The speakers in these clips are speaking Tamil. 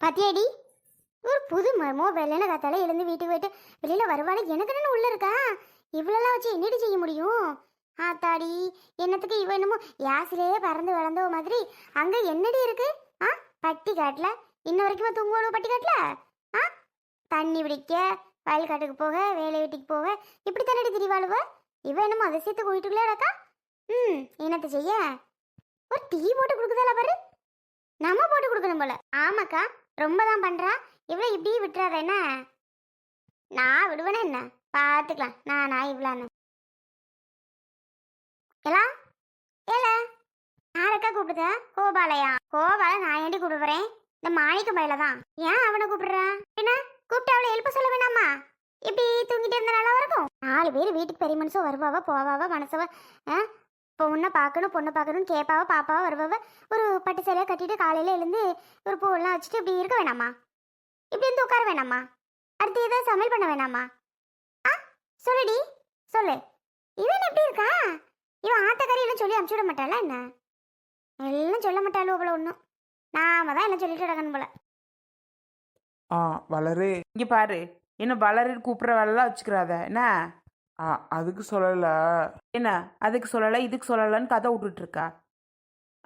பத்தியடி? ஒரு புது மரமோ வெள்ளன காத்தால எழுந்து வீட்டுக்கு போயிட்டு வெளியில வருவாள் எனக்கு தானே உள்ள இருக்கா? இவ்வளோலாம் வச்சு என்னடி செய்ய முடியும்? ஆத்தாடி என்னத்துக்கு இவ என்னமோ யாசிலேயே பறந்து வளர்ந்த மாதிரி அங்க என்னடி இருக்கு? ஆ பட்டி காட்டுல? இன்ன வரைக்குமா தூங்குவானோ பட்டி காட்டுல? ஆ தண்ணி பிடிக்க வயல் காட்டுக்கு போக வேலை வீட்டுக்கு போக இப்படி தானடி திரிவாளுவ? இவ என்னமோ அதிசயத்துக்கு வீட்டுக்குள்ளே இருக்கா ம் என்னத்த செய்ய? ஒரு டீ போட்டு கொடுக்குதால பாரு? நம்ம போட்டு கொடுக்கணும் போல. ஆமாக்கா. ரொம்ப தான் பண்ணுறா இவ்வளோ இப்படியே விட்டுறாத என்ன? நான் விடுவேனே என்ன? பார்த்துக்கலாம் நான் நான் இவ்வளான்னு. எல்லாம் ஏல? யாரக்கா கூப்பிடுத? கோபாலையா? கோபால நான் ஏண்டி கூப்பிடுறேன் இந்த மாணிக்க பயில தான் ஏன் அவனை கூப்பிடுறான் என்ன? கூப்பிட்டு அவளை எழுப்ப சொல்ல வேணாமா? இப்படி தூங்கிட்டு இருந்த நல்லா இருக்கும். நாலு பேர் வீட்டுக்கு பெரிய மனுஷன் வருவாவ போவாவா மனசவ பொண்ணை பார்க்கணும் பொண்ணை பார்க்கணும்னு கேட்பாவ பாப்பாவ வருவாவ ஒரு பட்டு சேலையை கட்டிட்டு காலையில எழுந்து ஒரு பூவெல்லாம் வச்சுட்டு இப்படி இருக்க வேணாமா? இப்படி இருந்து உட்கார வேணாமா? அடுத்து ஏதாவது சமையல் பண்ண வேணாமா? ஆ சொல்லுடி சொல்லு. இவன் எப்படி இருக்கா? இவன் ஆத்தக்கறி எல்லாம் சொல்லி அனுப்பிச்சு விட மாட்டாளா என்ன? எல்லாம் சொல்ல மாட்டாளோ அவ்வளோ ஒன்றும் நாம தான் எல்லாம் சொல்லிட்டு கிடக்கணும் போல. ஆ வளரு. இங்கே பாரு என்ன வளரு கூப்பிட்ற வேலைலாம் வச்சுக்கிறாத என்ன? அதுக்கு சொல்லலை. என்ன? அதுக்கு சொல்லலை இதுக்கு சொல்லலைன்னு கதை விட்டுட்டு இருக்கா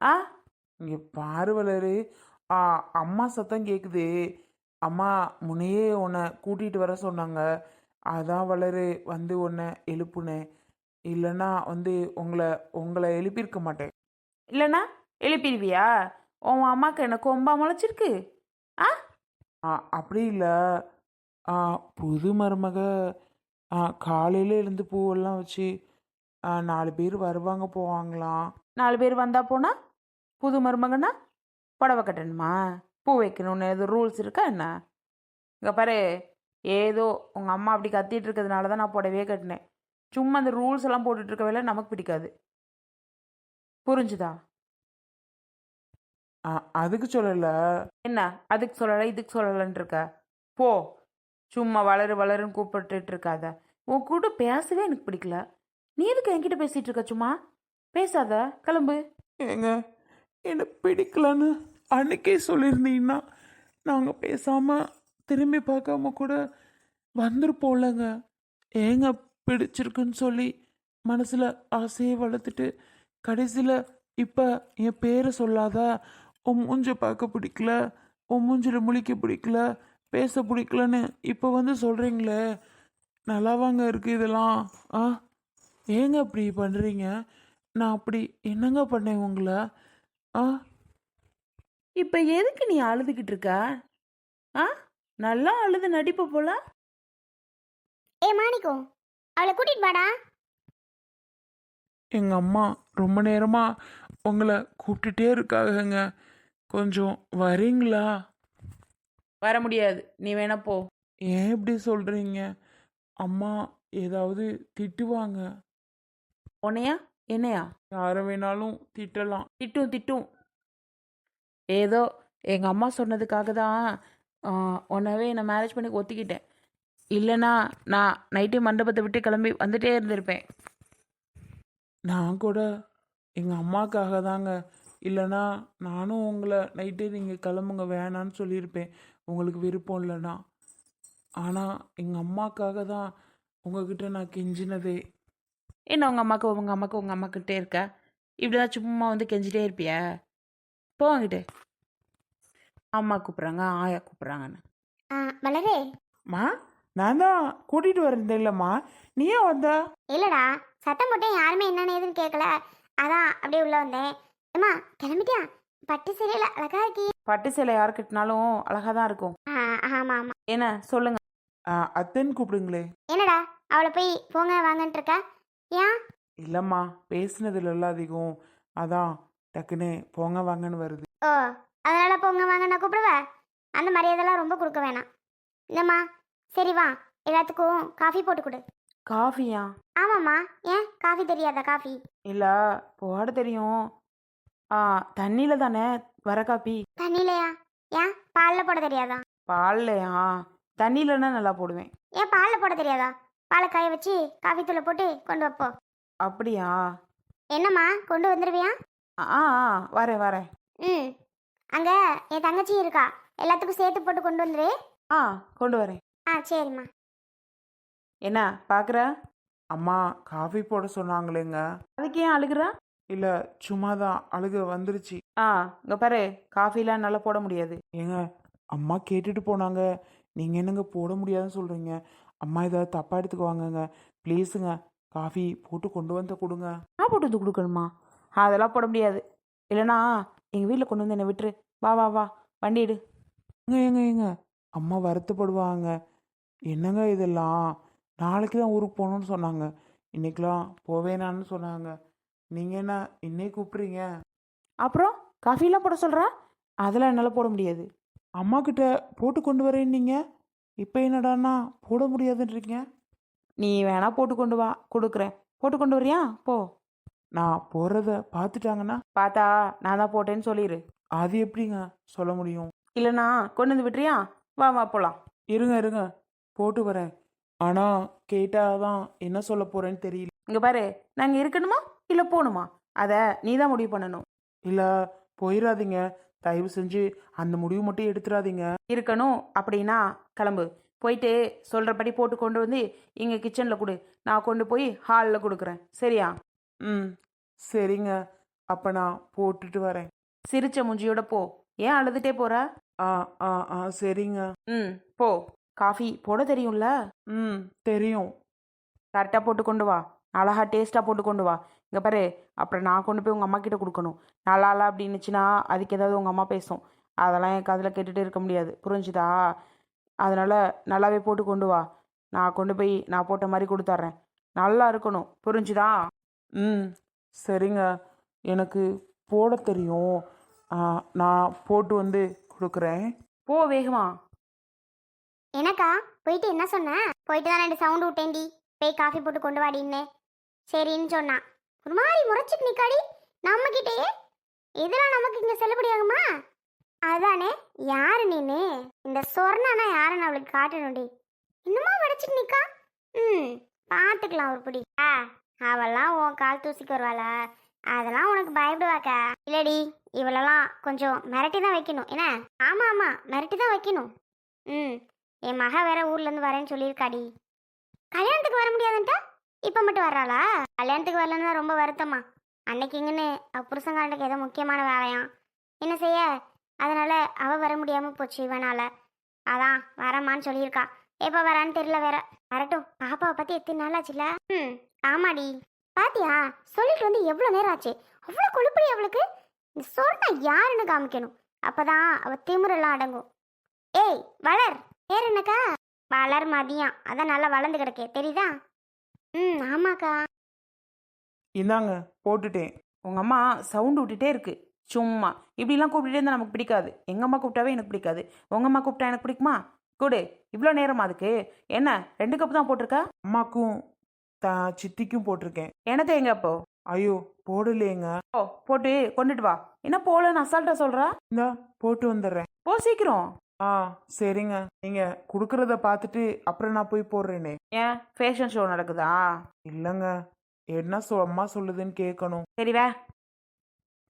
ஆ? இங்கே பாரு வளரு. அம்மா சத்தம் கேட்குது அம்மா முன்னையே உன்னை கூட்டிகிட்டு வர சொன்னாங்க. அதான் வளரு வந்து உன்னை எழுப்புனேன். இல்லைன்னா வந்து உங்களை உங்களை எழுப்பியிருக்க மாட்டேன். இல்லைன்னா? எழுப்பிடுவியா? உன் அம்மாக்கு என்ன கொம்பா முளைச்சிருக்கு? ஆ? ஆ அப்படி இல்லை. ஆ புது மருமக. காலையில் எழுந்து பூவெல்லாம் வச்சு ஆ, நாலு பேர் வருவாங்க போவாங்களாம். நாலு பேர் வந்தா போனா? புது மருமகனா? புடவை கட்டணுமா? பூ வைக்கணும்னு எதுவும் ரூல்ஸ் இருக்கா என்ன? இங்கே பாரு ஏதோ உங்கள் அம்மா அப்படி கத்திட்டு இருக்கிறதுனால தான் நான் புடவையே கட்டினேன். சும்மா அந்த ரூல்ஸ் எல்லாம் போட்டுட்டு இருக்க வேலை நமக்கு பிடிக்காது. புரிஞ்சுதா? ஆ அதுக்கு சொல்லலை. என்ன? அதுக்கு சொல்லலை இதுக்கு சொல்லலைன்னு இருக்க? போ. சும்மா வளரு வளருன்னு கூப்பிட்டுட்டு இருக்காத உன் கூட பேசவே எனக்கு பிடிக்கல. நீ எதுக்கு என்கிட்ட பேசிட்டு இருக்க சும்மா? பேசாத கிளம்பு. ஏங்க எனக்கு பிடிக்கலன்னு அன்னைக்கே சொல்லியிருந்தீங்கன்னா நாங்கள் பேசாமல் திரும்பி பார்க்காம கூட வந்திருப்போம்லங்க. ஏங்க பிடிச்சிருக்குன்னு சொல்லி மனசில் ஆசையை வளர்த்துட்டு கடைசியில் இப்போ என் பேரை சொல்லாதா உன் மூஞ்ச பார்க்க பிடிக்கல உன் மூஞ்சில் முழிக்க பிடிக்கல பேச பிடிக்கலன்னு இப்போ வந்து சொல்கிறீங்களே நல்லாவாங்க இருக்குது இதெல்லாம். ஆ ஏங்க அப்படி பண்ணுறீங்க நான் அப்படி என்னங்க பண்ணேன் உங்களை? ஆ. இப்போ எதுக்கு நீ அழுதுகிட்டு இருக்க? ஆ நல்லா அழுது நடிப்ப போல. ஏ மாணிக்கம் அவளை கூட்டிட்டு வாடா. எங்கள் அம்மா ரொம்ப நேரமாக உங்களை கூப்பிட்டுட்டே இருக்காங்கங்க கொஞ்சம் வரீங்களா? வர முடியாது. நீ வேணா போ. ஏன் இப்படி சொல்கிறீங்க அம்மா ஏதாவது திட்டுவாங்க. உன்னையா? என்னையா? யாரை வேணாலும் திட்டலாம். திட்டும் திட்டும். ஏதோ எங்கள் அம்மா சொன்னதுக்காக தான் உன்னவே நான் மேரேஜ் பண்ணி ஒத்திக்கிட்டேன். இல்லைனா நான் நைட்டே மண்டபத்தை விட்டு கிளம்பி வந்துட்டே இருந்திருப்பேன். நான் கூட எங்கள் அம்மாக்காக தாங்க. இல்லைனா நானும் உங்களை நைட்டு நீங்கள் கிளம்புங்க வேணான்னு சொல்லியிருப்பேன். உங்களுக்கு விருப்பம் இல்லைன்னா. ஆனால் எங்கள் அம்மாக்காக தான் உங்ககிட்ட நான் கெஞ்சினதே. என்ன உங்கள் அம்மாக்கு உங்கள் அம்மாக்கு உங்கள் அம்மாக்கிட்டே இருக்க? இப்படிதான் சும்மா வந்து கெஞ்சிட்டே இருப்பியா? போவாங்கிட்டு அம்மா கூப்பிட்றாங்க ஆயா கூப்பிட்றாங்கன்னு. ஆ, வளரே மா நான் தான் கூட்டிகிட்டு வரேன் இல்லைம்மா நீ ஏன் வந்தா? இல்லடா சத்தம் போட்டேன் யாருமே என்னன்னு ஏதுன்னு கேட்கல அதான் அப்படியே உள்ள வந்தேன். அம்மா கிளம்பிட்டியா? பட்டு சரியில்ல அழகா இருக்கி. பட்டு சேலை யார் கட்டினாலும் அழகாக தான் இருக்கும். ஆ, ஆமா ஆமா. என்ன சொல்லுங்க. ஆ, அத்தைன்னு கூப்பிடுங்களே. என்னடா? அவளை போய் போங்க வாங்கன்ட்டு இருக்க? ஏன்? இல்லைம்மா பேசுனதுல அதிகம். அதான் டக்குன்னு போங்க வாங்கன்னு வருது. ஓ அதனால போங்க வாங்க நான் கூப்பிடுவேன்? அந்த மரியாதைலாம் ரொம்ப கொடுக்க வேணாம். இல்லைம்மா சரி வா எல்லாத்துக்கும் காஃபி போட்டு கொடு. காஃபியா? ஆமாம்மா ஏன்? காஃபி தெரியாதா காஃபி? இல்லை போட தெரியும். ஆ தண்ணியில் தானே வர காப்பி தண்ணியிலையா? ஏன்? பாலில் போட தெரியாதா? பால்லையா? தண்ணியிலன்னா நல்லா போடுவேன். ஏன் பாலில் போட தெரியாதா? பாலை காய வச்சு காஃபி தூளை போட்டு கொண்டு வைப்போ அப்படியா? என்னம்மா கொண்டு வந்துடுவியா ஆ ஆ வரேன் வரேன். ம். அங்கே என் தங்கச்சி இருக்கா. எல்லாத்துக்கும் சேர்த்து போட்டு கொண்டு வந்துரு. ஆ கொண்டு வரேன். ஆ சரிம்மா. என்ன பார்க்குற அம்மா காஃபி போட சொன்னாங்களேங்க. அதுக்கு ஏன் அழுகுற? இல்லை சும்மா தான் அழுக வந்துருச்சு. ஆ இங்கே பாரு காஃபிலாம் நல்லா போட முடியாது. ஏங்க அம்மா கேட்டுட்டு போனாங்க. நீங்கள் என்னங்க போட முடியாதுன்னு சொல்கிறீங்க அம்மா ஏதாவது தப்பாக எடுத்துக்குவாங்கங்க. ப்ளீஸுங்க காஃபி போட்டு கொண்டு வந்து கொடுங்க. நான் போட்டு வந்து கொடுக்கணுமா? அதெல்லாம் போட முடியாது. இல்லைனா எங்கள் வீட்டில் கொண்டு வந்து என்னை விட்டுரு. வா வா வா. வண்டி எடு. ஏங்க ஏங்க ஏங்க. அம்மா வருத்தப்படுவாங்க. என்னங்க இதெல்லாம்? நாளைக்கு தான் ஊருக்கு போகணுன்னு சொன்னாங்க. இன்னைக்கெலாம் போவேனான்னு சொன்னாங்க. நீங்கள் என்ன இன்னைக்கு கூப்பிட்றீங்க? அப்புறம் காஃபிலாம் போட சொல்கிறா அதெல்லாம் என்னால் போட முடியாது. அம்மா கிட்ட போட்டு கொண்டு வரேன்னீங்க இப்போ என்னடான்னா போட முடியாதுன்றீங்க. நீ வேணா போட்டு கொண்டு வா கொடுக்குறேன். போட்டு கொண்டு வரியா? போ. நான் போடுறத பார்த்துட்டாங்கன்னா பார்த்தா நான் தான் போட்டேன்னு சொல்லிடு அது எப்படிங்க சொல்ல முடியும்? இல்லைனா கொண்டு வந்து விட்டுறியா? வா வா போகலாம் இருங்க இருங்க. போட்டு வரேன். ஆனால் கேட்டால் தான் என்ன சொல்ல போகிறேன்னு தெரியல. இங்கே பாரு நாங்கள் இருக்கணுமா? இல்லை போகணுமா அதை நீ தான் முடிவு பண்ணணும். இல்லை போயிடாதீங்க தயவு செஞ்சு அந்த முடிவு மட்டும் எடுத்துடாதீங்க இருக்கணும். அப்படின்னா கிளம்பு. போயிட்டு சொல்கிறபடி போட்டு கொண்டு வந்து இங்கே கிச்சனில் கொடு. நான் கொண்டு போய் ஹாலில் கொடுக்குறேன். சரியா? ம். சரிங்க. அப்போ நான் போட்டுட்டு வரேன். சிரிச்ச முஞ்சியோட போ. ஏன் அழுதுட்டே போற? ஆ ஆ ஆ. சரிங்க. ம். போ. காஃபி போட தெரியும்ல? ம். தெரியும். கரெக்டாக போட்டு கொண்டு வா. அழகா டேஸ்ட்டாக போட்டு கொண்டு வா. இங்கே பாரு அப்புறம் நான் கொண்டு போய் உங்கள் அம்மா கிட்ட கொடுக்கணும். நல்லா இல்லை அப்படின்னுச்சுன்னா அதுக்கு ஏதாவது உங்கள் அம்மா பேசும். அதெல்லாம் என் காதில் கேட்டுகிட்டே இருக்க முடியாது. புரிஞ்சுதா? அதனால் நல்லாவே போட்டு கொண்டு வா. நான் கொண்டு போய் நான் போட்ட மாதிரி கொடுத்துட்றேன் நல்லா இருக்கணும். புரிஞ்சுதா? ம். சரிங்க. எனக்கு போட தெரியும். நான் போட்டு வந்து கொடுக்குறேன். போ வேகமா. எனக்கா போயிட்டு என்ன சொன்ன? போயிட்டு தான் ரெண்டு சவுண்டு விட்டேன்டி. போய் காஃபி போட்டு கொண்டு வாடின்னு. சரின்னு சொன்னான் ஒரு மாதிரி முறைச்சிட்டு நிக்காடி. நம்ம கிட்டேயே இதெல்லாம் நமக்கு இங்க செல்லுபடியாகுமா அதானே யாரு நீனு? இந்த சொர்ணானா யாருன்னு அவளுக்கு காட்டணும்டி. இன்னுமா வடைச்சிட்டு நிக்கா? ம் பார்த்துக்கலாம் ஒரு பிடி. ஆ அவெல்லாம் உன் கால் தூசிக்கு வருவாளா? அதெல்லாம் உனக்கு பயப்படுவாக்கா. இல்லடி இவளெல்லாம் கொஞ்சம் மிரட்டி தான் வைக்கணும். என்ன? ஆமா ஆமா மிரட்டி தான் வைக்கணும். ம் என் மக வேற ஊர்ல இருந்து வரேன்னு சொல்லியிருக்காடி. கல்யாணத்துக்கு வர முடியாதுன்ட்டா? இப்போ மட்டும் வர்றாளா? கல்யாணத்துக்கு வரலன்னா ரொம்ப வருத்தமா. அன்னைக்கு இங்கன்னு அவள் புருஷங்காரனுக்கு ஏதோ முக்கியமான வேலையாம். என்ன செய்ய? அதனால அவ வர முடியாம போச்சு இவனால. அதான் வரமான்னு சொல்லியிருக்கா. எப்போ வரான்னு தெரியல வேற. வரட்டும். பாப்பாவை பத்தி எத்தனை நாள் ஆச்சுல ம் ஆமாடி. பாத்தியா? சொல்லிட்டு வந்து எவ்வளோ நேரம் ஆச்சு? அவ்வளோ கொழுப்படி அவளுக்கு? சொன்னா யாருன்னு காமிக்கணும். அப்பதான் அவ திமிரெல்லாம் அடங்கும். ஏய் வளர். பேர் என்னக்கா? வளர் மதியம். அதான் நல்லா வளர்ந்து கிடக்கே. தெரியுதா? ம் ஆமாக்கா. இந்தாங்க போட்டுட்டேன். உங்கள் அம்மா சவுண்டு விட்டுட்டே இருக்கு. சும்மா. இப்படிலாம் கூப்பிட்டுட்டே இருந்தால் நமக்கு பிடிக்காது. எங்கள் அம்மா கூப்பிட்டாவே எனக்கு பிடிக்காது. உங்கள் அம்மா கூப்பிட்டா எனக்கு பிடிக்குமா? கூடு. இவ்வளோ நேரமா அதுக்கு. என்ன ரெண்டு கப்பு தான் போட்டிருக்க? அம்மாக்கும் த சித்திக்கும் போட்டிருக்கேன். எனக்கு எங்க அப்போ? ஐயோ போடலையேங்க. ஓ போட்டு கொண்டுட்டு வா. என்ன போலன்னு அசால்ட்டா சொல்றா? இந்தா போட்டு வந்துடுறேன். போ சீக்கிரம். ஆ சரிங்க. நீங்கள் கொடுக்குறத பார்த்துட்டு அப்புறம் நான் போய் போடுறேனே. ஏன்? ஃபேஷன் ஷோ நடக்குதா? இல்லைங்க. என்ன சொ அம்மா சொல்லுதுன்னு கேட்கணும் சரி வே.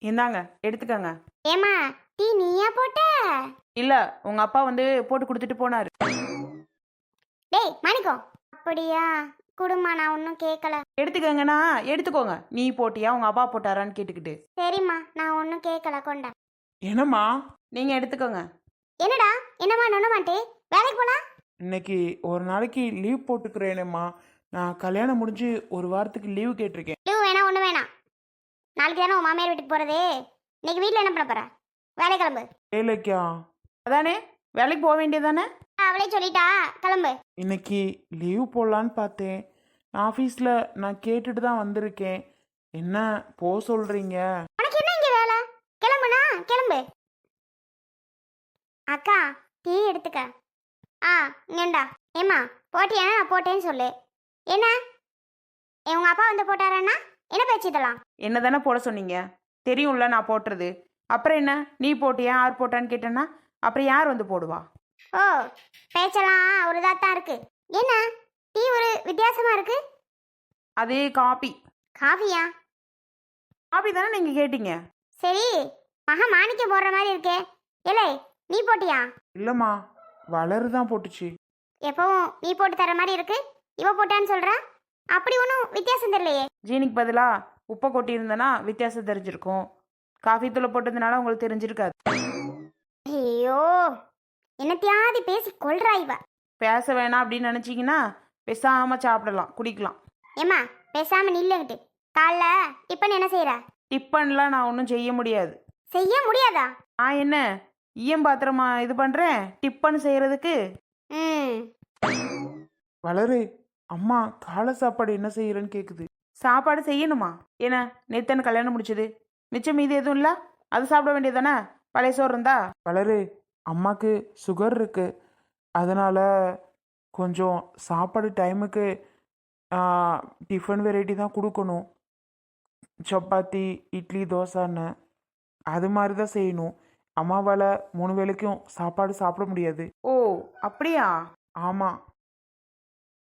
இந்தாங்க எடுத்துக்கங்க. ஏமா டீ நீயா போட்ட? இல்ல உங்க அப்பா வந்து போட்டு கொடுத்துட்டு போனாரு. டேய் மாணிக்கம். அப்படியா? குடுமா நான் ஒன்றும் கேட்கல எடுத்துக்கங்கண்ணா எடுத்துக்கோங்க. நீ போட்டியா உங்க அப்பா போட்டாரான்னு கேட்டுக்கிட்டு. சரிம்மா நான் ஒன்றும் கேட்கல கொண்டா. என்னம்மா? நீங்க எடுத்துக்கோங்க. என்னடா? என்னம்மா நொண்ண மாட்டே வேலைக்கு போனா இன்னைக்கு ஒரு நாளைக்கு லீவ் போட்டுக்கிறேனேம்மா. நான் கல்யாணம் முடிஞ்சு ஒரு வாரத்துக்கு லீவு கேட்டிருக்கேன். லீவ் வேணாம் ஒன்றும் வேணாம் நாளைக்கு தானே உன் மாமியார் வீட்டுக்கு போகிறது இன்னைக்கு வீட்டில் என்ன பண்ண போற? வேலை கிளம்பு. வேலைக்கா? அதானே? வேலைக்கு போக வேண்டியதானே அவளே சொல்லிட்டா. கிளம்பு. இன்னைக்கு லீவ் போடலான்னு பார்த்தேன். ஆஃபீஸில் நான் கேட்டுட்டு தான் வந்திருக்கேன். என்ன போ சொல்கிறீங்க உனக்கு என்ன இங்கே வேலை? கிளம்புனா கிளம்பு. அக்கா டீ எடுத்துக்க. ஆ இங்கேண்டா. ஏம்மா போட்டியானா நான் போட்டேன்னு சொல்லு. என்ன? ஏ, உங்க அப்பா வந்து போட்டாரன்னா? என்ன பேச்சு இதெல்லாம்? என்ன தானே போட சொன்னீங்க? தெரியும்ல நான் போட்டுறது அப்புறம் என்ன? நீ போட்டியா? யார் போட்டான்னு கேட்டேன்னா அப்புறம் யார் வந்து போடுவா? ஓ பேச்செல்லாம் ஒரு இதாக தான் இருக்கு. என்ன? டீ ஒரு வித்தியாசமா இருக்கு? அது காப்பி காஃபியா காப்பி தானே நீங்கள் கேட்டீங்க? சரி மகா மாணிக்கம் போடுற மாதிரி இருக்கே. இல்லை நீ போட்டியா? இல்லைம்மா. வளரு தான் போட்டுச்சு. எப்பவும் நீ போட்டு தர மாதிரி இருக்கு. இவ போட்டான்னு சொல்ற? அப்படி ஒன்றும் வித்தியாசம் தெரியலையே. ஜீனிக்கு பதிலாக உப்பை கொட்டியிருந்தேன்னா வித்தியாசம் தெரிஞ்சிருக்கும். காஃபி தூளை போட்டதுனால உங்களுக்கு தெரிஞ்சிருக்காது. ஐயோ என்னத்தையாவது பேசி கொள்றா இவ. பேச வேணாம் அப்படின்னு நினச்சிங்கன்னா பேசாமல் சாப்பிடலாம் குடிக்கலாம். ஏம்மா பேசாம நில்லுங்கிட்டு காலைல டிஃபன் என்ன செய்யற டிஃபன்லாம் நான் ஒன்றும் செய்ய முடியாது. செய்ய முடியாதா? நான் என்ன? ஈயம் பாத்திரமா இது பண்ணுறேன் டிஃபன் செய்கிறதுக்கு ம். வளரு அம்மா காலை சாப்பாடு என்ன செய்யறேன்னு கேக்குது. சாப்பாடு செய்யணுமா? என்ன நேத்தன் கல்யாணம் முடிச்சது. மிச்சம் மீதி எதுவும் இல்லை? அது சாப்பிட வேண்டியதானே பழைய சோறு இருந்தா? வளரு அம்மாக்கு சுகர் இருக்கு. அதனால கொஞ்சம் சாப்பாடு டைமுக்கு டிஃபன் வெரைட்டி தான் கொடுக்கணும். சப்பாத்தி இட்லி தோசைன்னு. அது மாதிரி தான் செய்யணும். அம்மாவால் மூணு வேளைக்கும் சாப்பாடு சாப்பிட முடியாது. ஓ அப்படியா? ஆமாம்